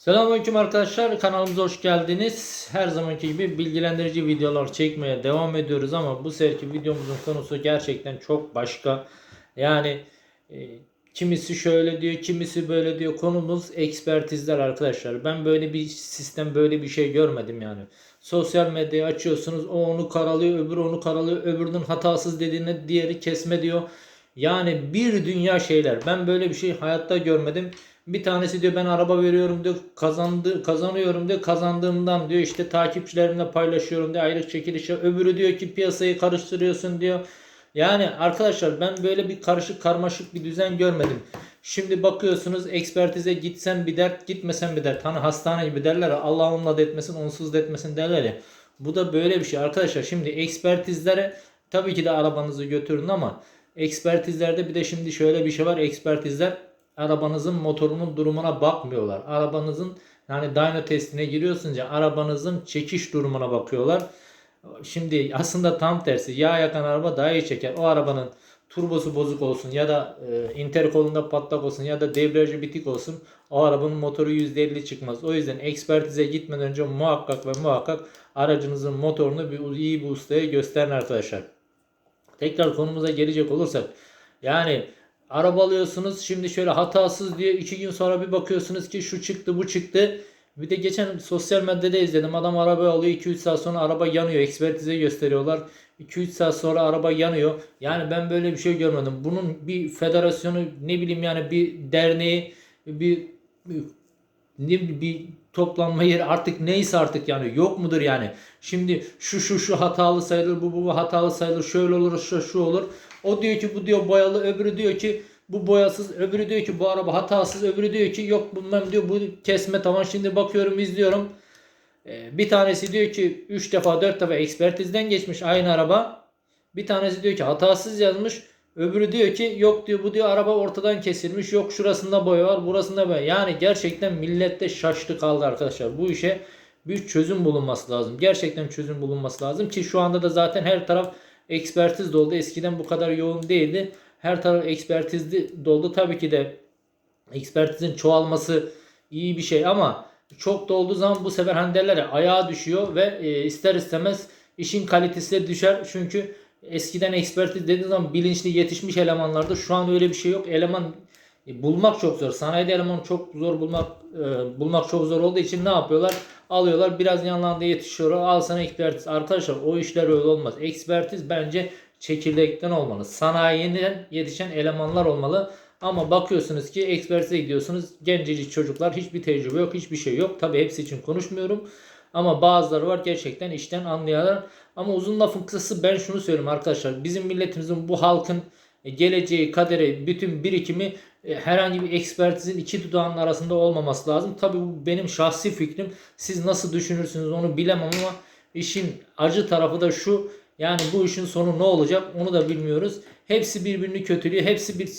Selamünaleyküm arkadaşlar. Kanalımıza hoş geldiniz. Her zamanki gibi bilgilendirici videolar çekmeye devam ediyoruz ama bu seferki videomuzun konusu gerçekten çok başka. Yani e, kimisi şöyle diyor, kimisi böyle diyor. Konumuz ekspertizler arkadaşlar. Ben böyle bir sistem, böyle bir şey görmedim yani. Sosyal medyayı açıyorsunuz. O onu karalıyor, öbürü onu karalıyor. Öbürünün hatasız dediğine diğeri kesme diyor. Yani bir dünya şeyler. Ben böyle bir şey hayatta görmedim. Bir tanesi diyor ben araba veriyorum diyor kazandı kazanıyorum diyor kazandığımdan diyor işte takipçilerimle paylaşıyorum diyor aylık çekilişe. Öbürü diyor ki piyasayı karıştırıyorsun diyor. Yani arkadaşlar ben böyle bir karışık karmaşık bir düzen görmedim. Şimdi bakıyorsunuz ekspertize gitsen bir dert gitmesen bir dert. Hani hastane gibi derler Allah onunla da etmesin onsuz da etmesin derler ya. Bu da böyle bir şey arkadaşlar. Şimdi ekspertizlere tabii ki de arabanızı götürün ama ekspertizlerde bir de şimdi şöyle bir şey var. Ekspertizler arabanızın motorunun durumuna bakmıyorlar. Arabanızın yani dyno testine giriyorsunuz ya arabanızın çekiş durumuna bakıyorlar. Şimdi aslında tam tersi. Yağ yakan araba daha iyi çeker. O arabanın turbosu bozuk olsun ya da e, interkolunda patlak olsun ya da debriyajı bitik olsun o arabanın motoru %50 çıkmaz. O yüzden ekspertize gitmeden önce muhakkak ve muhakkak aracınızın motorunu bir iyi bir ustaya gösterin arkadaşlar. Tekrar konumuza gelecek olursak yani araba alıyorsunuz şimdi şöyle hatasız diye iki gün sonra bir bakıyorsunuz ki şu çıktı bu çıktı. Bir de geçen sosyal medyada izledim adam araba alıyor 2-3 saat sonra araba yanıyor ekspertize gösteriyorlar. 2-3 saat sonra araba yanıyor. Yani ben böyle bir şey görmedim. Bunun bir federasyonu ne bileyim yani bir derneği bir, ne bir toplanma yeri artık neyse artık yani yok mudur yani. Şimdi şu şu şu hatalı sayılır bu bu hatalı sayılır şöyle olur şu şu olur. O diyor ki bu diyor boyalı öbürü diyor ki bu boyasız öbürü diyor ki bu araba hatasız öbürü diyor ki yok bilmem diyor bu kesme tamam şimdi bakıyorum izliyorum. Ee, bir tanesi diyor ki 3 defa 4 defa ekspertizden geçmiş aynı araba. Bir tanesi diyor ki hatasız yazmış. Öbürü diyor ki yok diyor bu diyor araba ortadan kesilmiş. Yok şurasında boya var burasında boya. Yani gerçekten millette şaştı kaldı arkadaşlar. Bu işe bir çözüm bulunması lazım. Gerçekten çözüm bulunması lazım ki şu anda da zaten her taraf ekspertiz doldu. Eskiden bu kadar yoğun değildi. Her taraf ekspertizli doldu. Tabii ki de ekspertizin çoğalması iyi bir şey ama çok dolduğu zaman bu sefer hani ayağa düşüyor ve e, ister istemez işin kalitesi düşer. Çünkü eskiden ekspertiz dediği zaman bilinçli yetişmiş elemanlardı. Şu an öyle bir şey yok. Eleman e, bulmak çok zor. Sanayide eleman çok zor bulmak e, bulmak çok zor olduğu için ne yapıyorlar? Alıyorlar biraz yanlarında yetişiyor. Al sana ekspertiz. Arkadaşlar o işler öyle olmaz. Ekspertiz bence çekirdekten olmalı. Sanayiden yetişen elemanlar olmalı. Ama bakıyorsunuz ki ekspertize gidiyorsunuz. Gencecik çocuklar hiçbir tecrübe yok, hiçbir şey yok. Tabi hepsi için konuşmuyorum. Ama bazıları var gerçekten işten anlayanlar. Ama uzun lafın kısası ben şunu söyleyeyim arkadaşlar. Bizim milletimizin bu halkın geleceği, kaderi, bütün birikimi e, herhangi bir ekspertizin iki dudağının arasında olmaması lazım. Tabi bu benim şahsi fikrim. Siz nasıl düşünürsünüz onu bilemem ama işin acı tarafı da şu. Yani bu işin sonu ne olacak onu da bilmiyoruz. Hepsi birbirini kötülüyor. Hepsi bir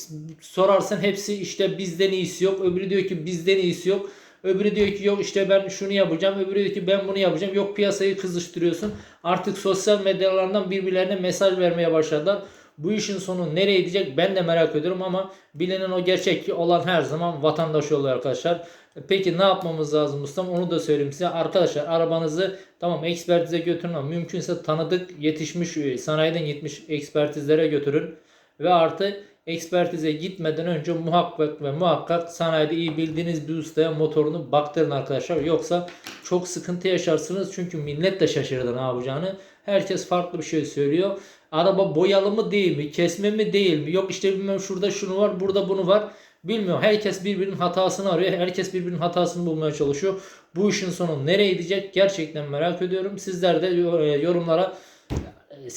sorarsan hepsi işte bizden iyisi yok. Öbürü diyor ki bizden iyisi yok. Öbürü diyor ki yok işte ben şunu yapacağım. Öbürü diyor ki ben bunu yapacağım. Yok piyasayı kızıştırıyorsun. Artık sosyal medyalardan birbirlerine mesaj vermeye başladılar. Bu işin sonu nereye gidecek ben de merak ediyorum ama bilinen o gerçek ki olan her zaman vatandaş oluyor arkadaşlar. Peki ne yapmamız lazım ustam onu da söyleyeyim size. Arkadaşlar arabanızı tamam ekspertize götürün ama mümkünse tanıdık yetişmiş e, sanayiden gitmiş ekspertizlere götürün. Ve artı ekspertize gitmeden önce muhakkak ve muhakkak sanayide iyi bildiğiniz bir ustaya motorunu baktırın arkadaşlar. Yoksa çok sıkıntı yaşarsınız çünkü millet de şaşırdı ne yapacağını. Herkes farklı bir şey söylüyor. Araba boyalı mı değil mi? Kesme mi değil mi? Yok işte bilmem şurada şunu var, burada bunu var. Bilmiyorum. Herkes birbirinin hatasını arıyor. Herkes birbirinin hatasını bulmaya çalışıyor. Bu işin sonu nereye gidecek? Gerçekten merak ediyorum. Sizler de yorumlara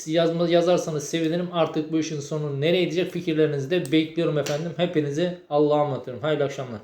yazma, yazarsanız sevinirim. Artık bu işin sonu nereye gidecek fikirlerinizi de bekliyorum efendim. Hepinizi Allah'a emanet ediyorum. Hayırlı akşamlar.